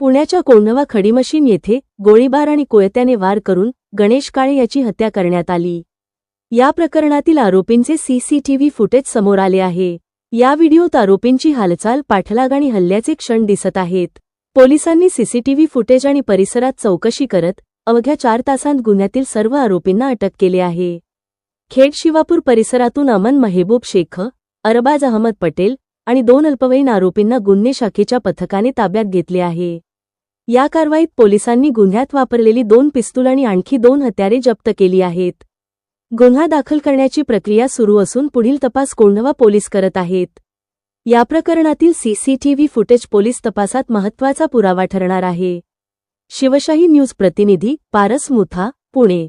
पुण्याच्या कोंढवा खडीमशीन येथे गोळीबार आणि कोयत्याने वार करून गणेश काळे याची हत्या करण्यात आली. या प्रकरणातील आरोपींचे सीसीटीव्ही फुटेज समोर आले आहे. या व्हिडिओत आरोपींची हालचाल पाठलाग आणि हल्ल्याचे क्षण दिसत आहेत. पोलिसांनी सीसीटीव्ही फुटेज आणि परिसरात चौकशी करत अवघ्या चार तासांत गुन्ह्यातील सर्व आरोपींना अटक केले आहे. खेड शिवापूर परिसरातून अमन महेबूब शेख अरबाज अहमद पटेल आणि दोन अल्पवयीन आरोपींना गुन्हे शाखेच्या पथकाने ताब्यात घेतले आहे. या कारवाईत पोलिसांनी गुन्ह्यात वापरलेली दोन पिस्तूल आणि आणखी दोन हत्यारे जप्त केली आहेत. गुन्हा दाखल करण्याची प्रक्रिया सुरू असून पुढील तपास कोंढवा पोलीस करत आहेत. या प्रकरणातील सीसीटीव्ही फुटेज पोलीस तपासात महत्त्वाचा पुरावा ठरणार आहे. शिवशाही न्यूज प्रतिनिधी पारस मुथा पुणे.